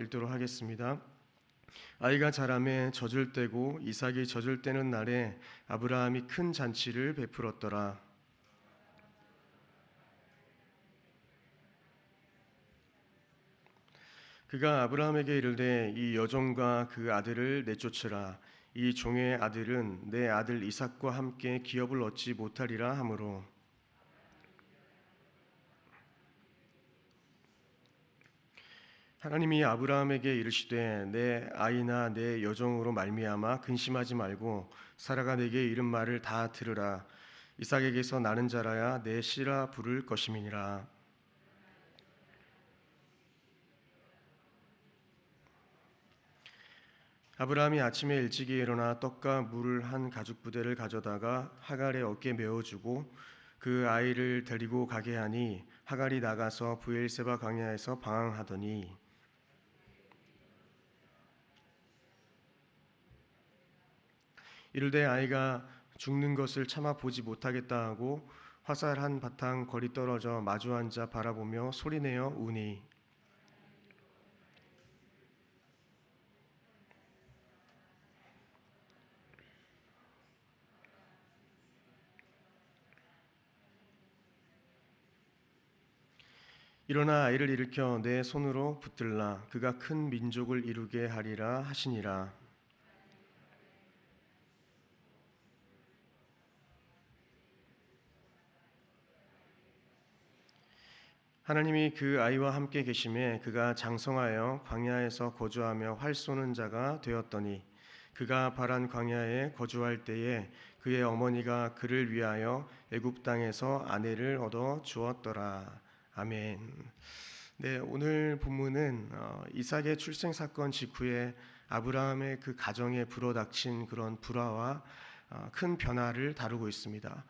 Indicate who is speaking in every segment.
Speaker 1: 읽도록 하겠습니다. 아이가 자라매 젖을 떼고 이삭이 젖을 떼는 날에 아브라함이 큰 잔치를 베풀었더라. 그가 아브라함에게 이르되 이 여종과 그 아들을 내쫓으라. 이 종의 아들은 내 아들 이삭과 함께 기업을 얻지 못하리라 하므로 하나님이 아브라함에게 이르시되 내 아이나 내 여종으로 말미암아 근심하지 말고 사라가 내게 이른 말을 다 들으라. 이삭에게서 나는 자라야 내 씨라 부를 것임이니라. 아브라함이 아침에 일찍이 일어나 떡과 물을 한 가죽 부대를 가져다가 하갈의 어깨에 메어주고 그 아이를 데리고 가게 하니 하갈이 나가서 부엘세바 광야에서 방황하더니 이르되 아이가 죽는 것을 참아 보지 못하겠다 하고 화살 한 바탕 거리 떨어져 마주 앉아 바라보며 소리내어 우니. 일어나 아이를 일으켜 내 손으로 붙들라. 그가 큰 민족을 이루게 하리라 하시니라 하나님이 그 아이와 함께 계심에 그가 장성하여 광야에서 거주하며 활 쏘는 자가 되었더니 그가 바란 광야에 거주할 때에 그의 어머니가 그를 위하여 애굽 땅에서 아내를 얻어 주었더라. 아멘. 네, 오늘 본문은 어, 이삭의 출생 사건 직후에 아브라함의 그 가정에 불어닥친 그런 불화와 어, 큰 변화를 다루고 있습니다.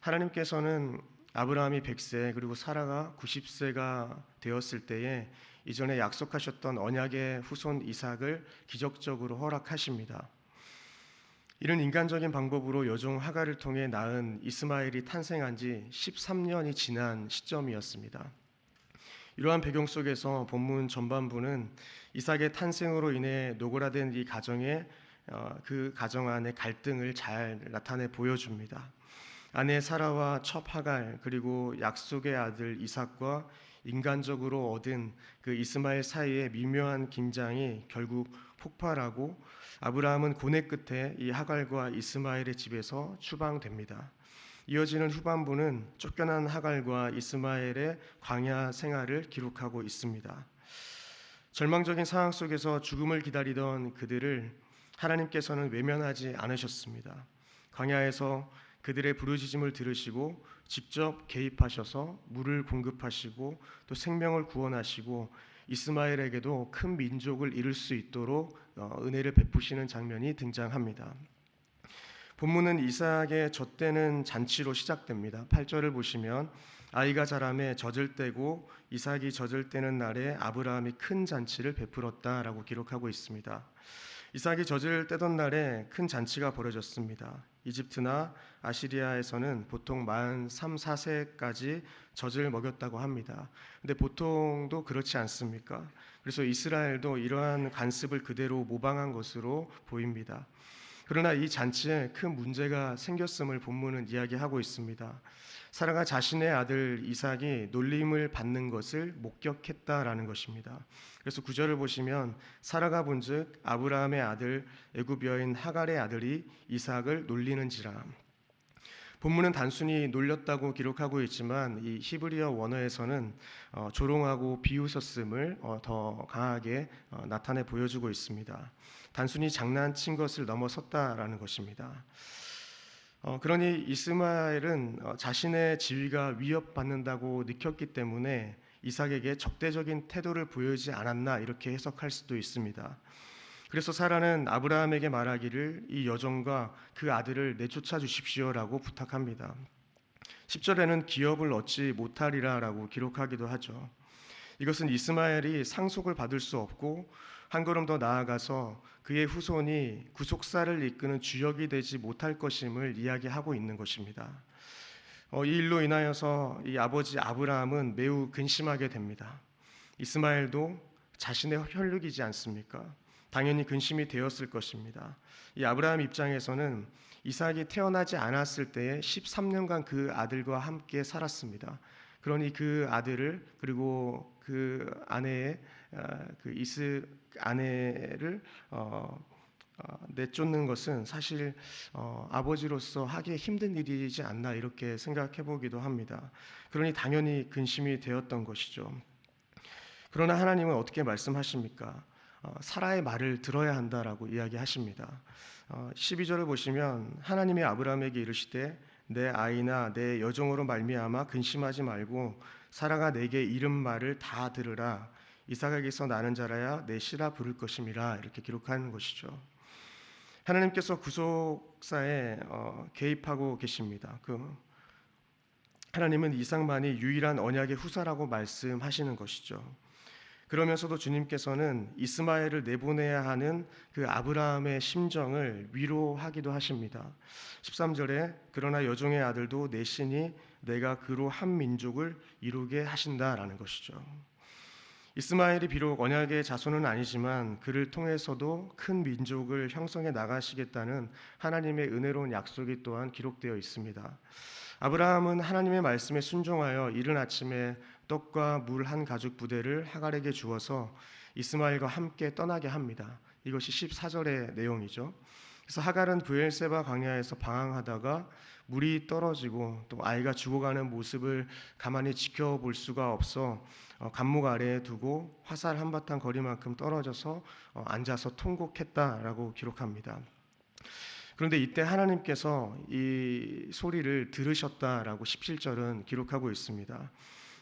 Speaker 1: 하나님께서는 아브라함이 100세 그리고 사라가 90세가 되었을 때에 이전에 약속하셨던 언약의 후손 이삭을 기적적으로 허락하십니다. 이런 인간적인 방법으로 여종 하가를 통해 낳은 이스마엘이 탄생한 지 13년이 지난 시점이었습니다. 이러한 배경 속에서 본문 전반부는 이삭의 탄생으로 인해 노골화된 이 가정의 어, 그 가정 안의 갈등을 잘 나타내 보여줍니다. 아내 사라와 첩 하갈 그리고 약속의 아들 이삭과 인간적으로 얻은 그 이스마엘 사이의 미묘한 긴장이 결국 폭발하고 아브라함은 고뇌 끝에 이 하갈과 이스마엘의 집에서 추방됩니다. 이어지는 후반부는 쫓겨난 하갈과 이스마엘의 광야 생활을 기록하고 있습니다. 절망적인 상황 속에서 죽음을 기다리던 그들을 하나님께서는 외면하지 않으셨습니다. 광야에서 그들의 부르짖음을 들으시고 직접 개입하셔서 물을 공급하시고 또 생명을 구원하시고 이스마엘에게도 큰 민족을 이룰 수 있도록 어, 은혜를 베푸시는 장면이 등장합니다. 본문은 이삭의 젖대는 잔치로 시작됩니다. 8절을 보시면 아이가 자라매 젖을 떼고 이삭이 젖을 떼는 날에 아브라함이 큰 잔치를 베풀었다라고 기록하고 있습니다. 이삭이 젖을 떼던 날에 큰 잔치가 벌어졌습니다. 이집트나 아시리아에서는 보통 만 3, 4세까지 젖을 먹였다고 합니다. 근데 보통도 그렇지 않습니까? 그래서 이스라엘도 이러한 관습을 그대로 모방한 것으로 보입니다. 그러나 이 잔치에 큰 문제가 생겼음을 본문은 이야기하고 있습니다. 사라가 자신의 아들 이삭이 놀림을 받는 것을 목격했다라는 것입니다. 그래서 구절을 보시면 사라가 본즉 아브라함의 아들 애굽 여인 하갈의 아들이 이삭을 놀리는지라. 본문은 단순히 놀렸다고 기록하고 있지만 이 히브리어 원어에서는 어, 조롱하고 비웃었음을 어, 더 강하게 어, 나타내 보여주고 있습니다. 단순히 장난친 것을 넘어섰다라는 것입니다. 어, 그러니 이스마엘은 어, 자신의 지위가 위협받는다고 느꼈기 때문에 이삭에게 적대적인 태도를 보이지 않았나 이렇게 해석할 수도 있습니다. 그래서 사라는 아브라함에게 말하기를 이 여종과 그 아들을 내쫓아 주십시오라고 부탁합니다. 10절에는 기업을 얻지 못하리라라고 기록하기도 하죠. 이것은 이스마엘이 상속을 받을 수 없고 한 걸음 더 나아가서 그의 후손이 구속사를 이끄는 주역이 되지 못할 것임을 이야기하고 있는 것입니다. 어, 이 일로 인하여서 이 아버지 아브라함은 매우 근심하게 됩니다. 이스마엘도 자신의 혈육이지 않습니까? 당연히 근심이 되었을 것입니다. 이 아브라함 입장에서는 이삭이 태어나지 않았을 때에 13년간 그 아들과 함께 살았습니다. 그러니 그 아들을 그리고 그 아내의 아, 그 이스 아내를 어, 어, 내쫓는 것은 사실 어, 아버지로서 하기 힘든 일이지 않나 이렇게 생각해 보기도 합니다. 그러니 당연히 근심이 되었던 것이죠. 그러나 하나님은 어떻게 말씀하십니까? 어, 사라의 말을 들어야 한다라고 이야기하십니다. 어, 12절을 보시면 하나님이 아브라함에게 이르시되 내 아이나 내 여종으로 말미암아 근심하지 말고 사라가 내게 이름 말을 다 들으라 이삭에게서 나는 자라야 내 씨라 부를 것임이라 이렇게 기록한 것이죠. 하나님께서 구속사에 어, 개입하고 계십니다. 그 하나님은 이삭만이 유일한 언약의 후사라고 말씀하시는 것이죠. 그러면서도 주님께서는 이스마엘을 내보내야 하는 그 아브라함의 심정을 위로하기도 하십니다. 13절에 그러나 여종의 아들도 내 신이 내가 그로 한 민족을 이루게 하신다라는 것이죠. 이스마엘이 비록 언약의 자손은 아니지만 그를 통해서도 큰 민족을 형성해 나가시겠다는 하나님의 은혜로운 약속이 또한 기록되어 있습니다. 아브라함은 하나님의 말씀에 순종하여 이른 아침에 떡과 물 한 가죽 부대를 하갈에게 주어서 이스마엘과 함께 떠나게 합니다. 이것이 14절의 내용이죠. 그래서 하갈은 부엘세바 광야에서 방황하다가 물이 떨어지고 또 아이가 죽어가는 모습을 가만히 지켜볼 수가 없어 어, 감목 아래에 두고 화살 한바탕 거리만큼 떨어져서 어, 앉아서 통곡했다라고 기록합니다. 그런데 이때 하나님께서 이 소리를 들으셨다라고 17절은 기록하고 있습니다.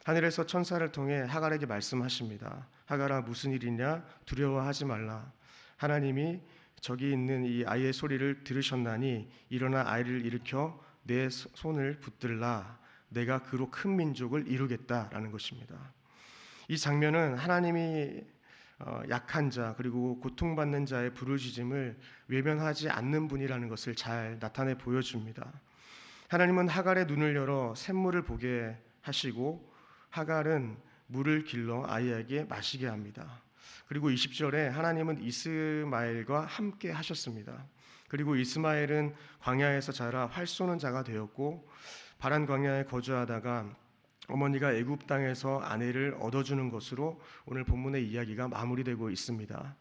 Speaker 1: 하늘에서 천사를 통해 하갈에게 말씀하십니다. 하갈아 무슨 일이냐 두려워하지 말라. 하나님이 저기 있는 이 아이의 소리를 들으셨나니 일어나 아이를 일으켜 내 손을 붙들라. 내가 그로 큰 민족을 이루겠다라는 것입니다. 이 장면은 하나님이 어, 약한 자 그리고 고통받는 자의 부르짖음을 외면하지 않는 분이라는 것을 잘 나타내 보여줍니다. 하나님은 하갈의 눈을 열어 샘물을 보게 하시고 하갈은 물을 길러 아이에게 마시게 합니다. 그리고 20절에 하나님은 이스마엘과 함께 하셨습니다. 그리고 이스마엘은 광야에서 자라 활 쏘는 자가 되었고 바란 광야에 거주하다가 어머니가 애굽 땅에서 아내를 얻어주는 것으로 오늘 본문의 이야기가 마무리되고 있습니다.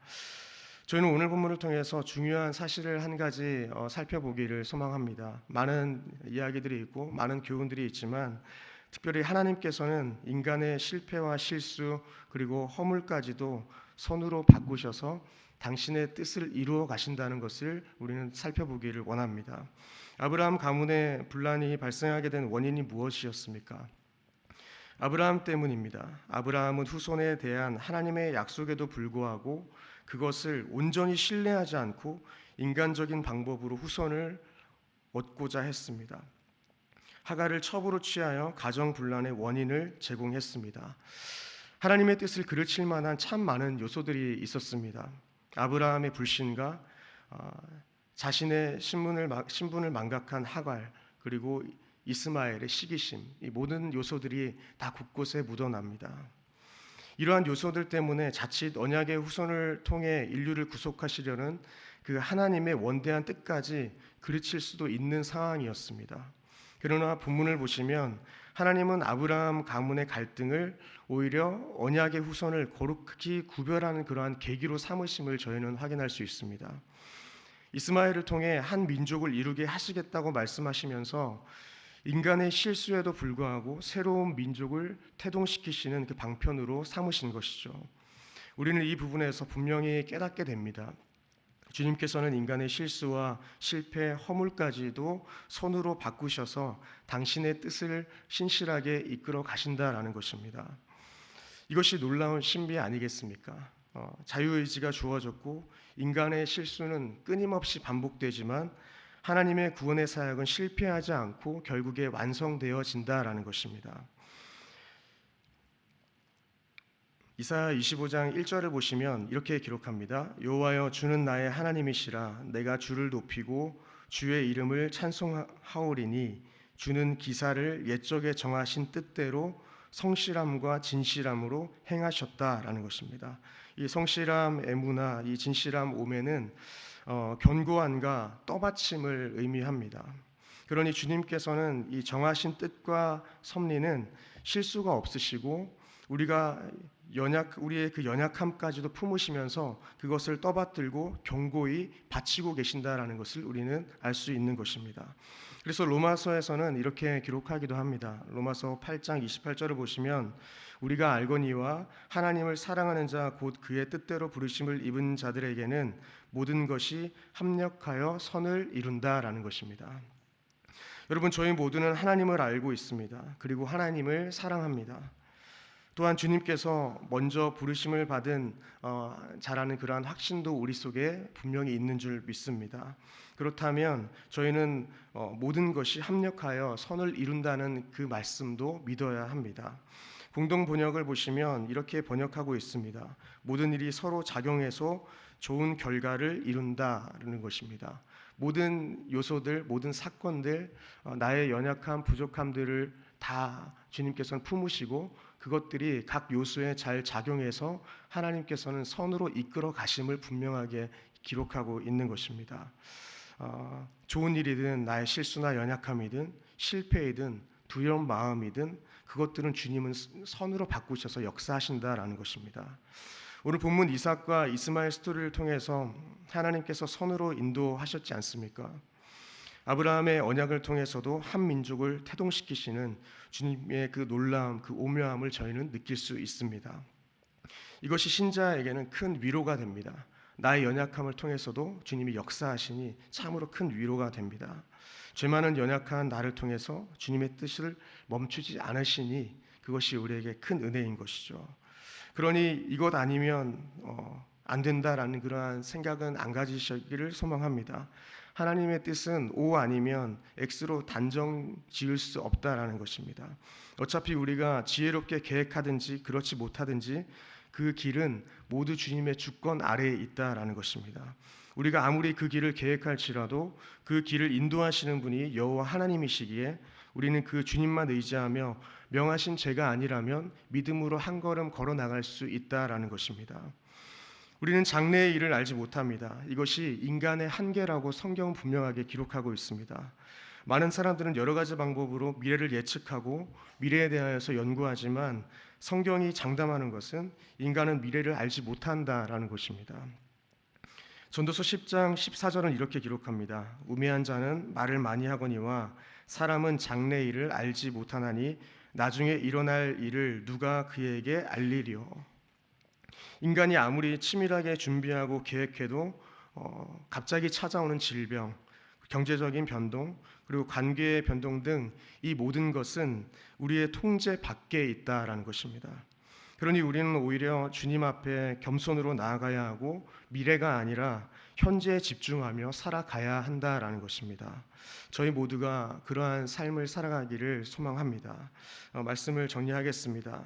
Speaker 1: 저희는 오늘 본문을 통해서 중요한 사실을 한 가지 어, 살펴보기를 소망합니다. 많은 이야기들이 있고 많은 교훈들이 있지만 특별히 하나님께서는 인간의 실패와 실수 그리고 허물까지도 손으로 바꾸셔서 당신의 뜻을 이루어 가신다는 것을 우리는 살펴보기를 원합니다. 아브라함 가문에 분란이 발생하게 된 원인이 무엇이었습니까? 아브라함 때문입니다. 아브라함은 후손에 대한 하나님의 약속에도 불구하고 그것을 온전히 신뢰하지 않고 인간적인 방법으로 후손을 얻고자 했습니다. 하가를 첩으로 취하여 가정 분란의 원인을 제공했습니다. 하나님의 뜻을 그르칠 만한 참 많은 요소들이 있었습니다. 아브라함의 불신과 어, 자신의 신분을 신분을 망각한 하갈 그리고 이스마엘의 시기심, 이 모든 요소들이 다 곳곳에 묻어납니다. 이러한 요소들 때문에 자칫 언약의 후손을 통해 인류를 구속하시려는 그 하나님의 원대한 뜻까지 그르칠 수도 있는 상황이었습니다. 그러나 본문을 보시면 하나님은 아브라함 가문의 갈등을 오히려 언약의 후손을 거룩히 구별하는 그러한 계기로 삼으심을 저희는 확인할 수 있습니다. 이스마엘을 통해 한 민족을 이루게 하시겠다고 말씀하시면서 인간의 실수에도 불구하고 새로운 민족을 태동시키시는 그 방편으로 삼으신 것이죠. 우리는 이 부분에서 분명히 깨닫게 됩니다. 주님께서는 인간의 실수와 실패, 허물까지도 손으로 바꾸셔서 당신의 뜻을 신실하게 이끌어 가신다라는 것입니다. 이것이 놀라운 신비 아니겠습니까? 어, 자유의지가 주어졌고 인간의 실수는 끊임없이 반복되지만 하나님의 구원의 사역은 실패하지 않고 결국에 완성되어진다라는 것입니다. 이사야 25장 1절을 보시면 이렇게 기록합니다. 여호와여 주는 나의 하나님이시라 내가 주를 높이고 주의 이름을 찬송하오리니 주는 기사를 옛적에 정하신 뜻대로 성실함과 진실함으로 행하셨다라는 것입니다. 이 성실함 애무나 이 진실함 오매는 어, 견고함과 떠받침을 의미합니다. 그러니 주님께서는 이 정하신 뜻과 섭리는 실수가 없으시고 우리가 연약 우리의 그 연약함까지도 품으시면서 그것을 떠받들고 견고히 바치고 계신다라는 것을 우리는 알 수 있는 것입니다. 그래서 로마서에서는 이렇게 기록하기도 합니다. 로마서 8장 28절을 보시면 우리가 알거니와 하나님을 사랑하는 자 곧 그의 뜻대로 부르심을 입은 자들에게는 모든 것이 합력하여 선을 이룬다라는 것입니다. 여러분 저희 모두는 하나님을 알고 있습니다. 그리고 하나님을 사랑합니다. 또한 주님께서 먼저 부르심을 받은 어, 자라는 그러한 확신도 우리 속에 분명히 있는 줄 믿습니다. 그렇다면 저희는 어, 모든 것이 합력하여 선을 이룬다는 그 말씀도 믿어야 합니다. 공동 번역을 보시면 이렇게 번역하고 있습니다. 모든 일이 서로 작용해서 좋은 결과를 이룬다는 것입니다. 모든 요소들, 모든 사건들, 어, 나의 연약함, 부족함들을 다 주님께서는 품으시고 그것들이 각 요소에 잘 작용해서 하나님께서는 선으로 이끌어 가심을 분명하게 기록하고 있는 것입니다. 어, 좋은 일이든 나의 실수나 연약함이든 실패이든 두려운 마음이든 그것들은 주님은 선으로 바꾸셔서 역사하신다라는 것입니다. 오늘 본문 이삭과 이스마엘 스토리를 통해서 하나님께서 선으로 인도하셨지 않습니까? 아브라함의 언약을 통해서도 한 민족을 태동시키시는 주님의 그 놀라움, 그 오묘함을 저희는 느낄 수 있습니다. 이것이 신자에게는 큰 위로가 됩니다. 나의 연약함을 통해서도 주님이 역사하시니 참으로 큰 위로가 됩니다. 죄 많은 연약한 나를 통해서 주님의 뜻을 멈추지 않으시니 그것이 우리에게 큰 은혜인 것이죠. 그러니 이것 아니면 어, 안 된다라는 그러한 생각은 안 가지시기를 소망합니다. 하나님의 뜻은 O 아니면 X로 단정 지을 수 없다라는 것입니다. 어차피 우리가 지혜롭게 계획하든지 그렇지 못하든지 그 길은 모두 주님의 주권 아래에 있다라는 것입니다. 우리가 아무리 그 길을 계획할지라도 그 길을 인도하시는 분이 여호와 하나님이시기에 우리는 그 주님만 의지하며 명하신 제가 아니라면 믿음으로 한 걸음 걸어 나갈 수 있다라는 것입니다. 우리는 장래의 일을 알지 못합니다. 이것이 인간의 한계라고 성경은 분명하게 기록하고 있습니다. 많은 사람들은 여러 가지 방법으로 미래를 예측하고 미래에 대하여서 연구하지만 성경이 장담하는 것은 인간은 미래를 알지 못한다라는 것입니다. 전도서 10장 14절은 이렇게 기록합니다. 우매한 자는 말을 많이 하거니와 사람은 장래 일을 알지 못하나니 나중에 일어날 일을 누가 그에게 알리리요. 인간이 아무리 치밀하게 준비하고 계획해도 어, 갑자기 찾아오는 질병, 경제적인 변동, 그리고 관계의 변동 등 이 모든 것은 우리의 통제 밖에 있다라는 것입니다. 그러니 우리는 오히려 주님 앞에 겸손으로 나아가야 하고 미래가 아니라 현재에 집중하며 살아가야 한다라는 것입니다. 저희 모두가 그러한 삶을 살아가기를 소망합니다. 어, 말씀을 정리하겠습니다.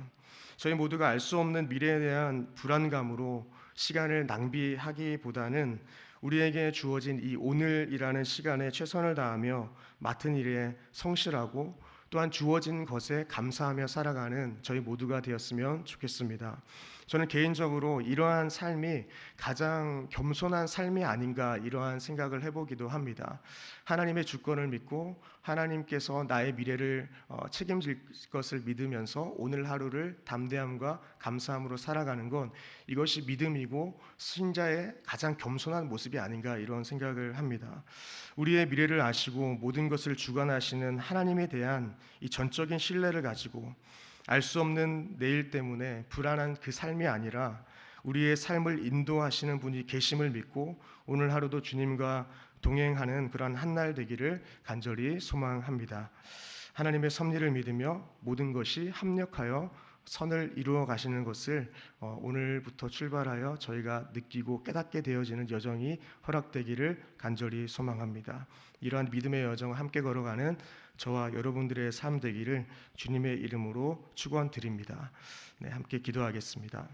Speaker 1: 저희 모두가 알 수 없는 미래에 대한 불안감으로 시간을 낭비하기보다는 우리에게 주어진 이 오늘이라는 시간에 최선을 다하며 맡은 일에 성실하고 또한 주어진 것에 감사하며 살아가는 저희 모두가 되었으면 좋겠습니다. 저는 개인적으로 이러한 삶이 가장 겸손한 삶이 아닌가 이러한 생각을 해보기도 합니다. 하나님의 주권을 믿고 하나님께서 나의 미래를 어, 책임질 것을 믿으면서 오늘 하루를 담대함과 감사함으로 살아가는 건 이것이 믿음이고 신자의 가장 겸손한 모습이 아닌가 이런 생각을 합니다. 우리의 미래를 아시고 모든 것을 주관하시는 하나님에 대한 이 전적인 신뢰를 가지고 알 수 없는 내일 때문에 불안한 그 삶이 아니라 우리의 삶을 인도하시는 분이 계심을 믿고 오늘 하루도 주님과 동행하는 그러한 한날 되기를 간절히 소망합니다. 하나님의 섭리를 믿으며 모든 것이 합력하여 선을 이루어 가시는 것을 어, 오늘부터 출발하여 저희가 느끼고 깨닫게 되어지는 여정이 허락되기를 간절히 소망합니다. 이러한 믿음의 여정을 함께 걸어가는 저와 여러분들의 삶 되기를 주님의 이름으로 축원드립니다. 네, 함께 기도하겠습니다.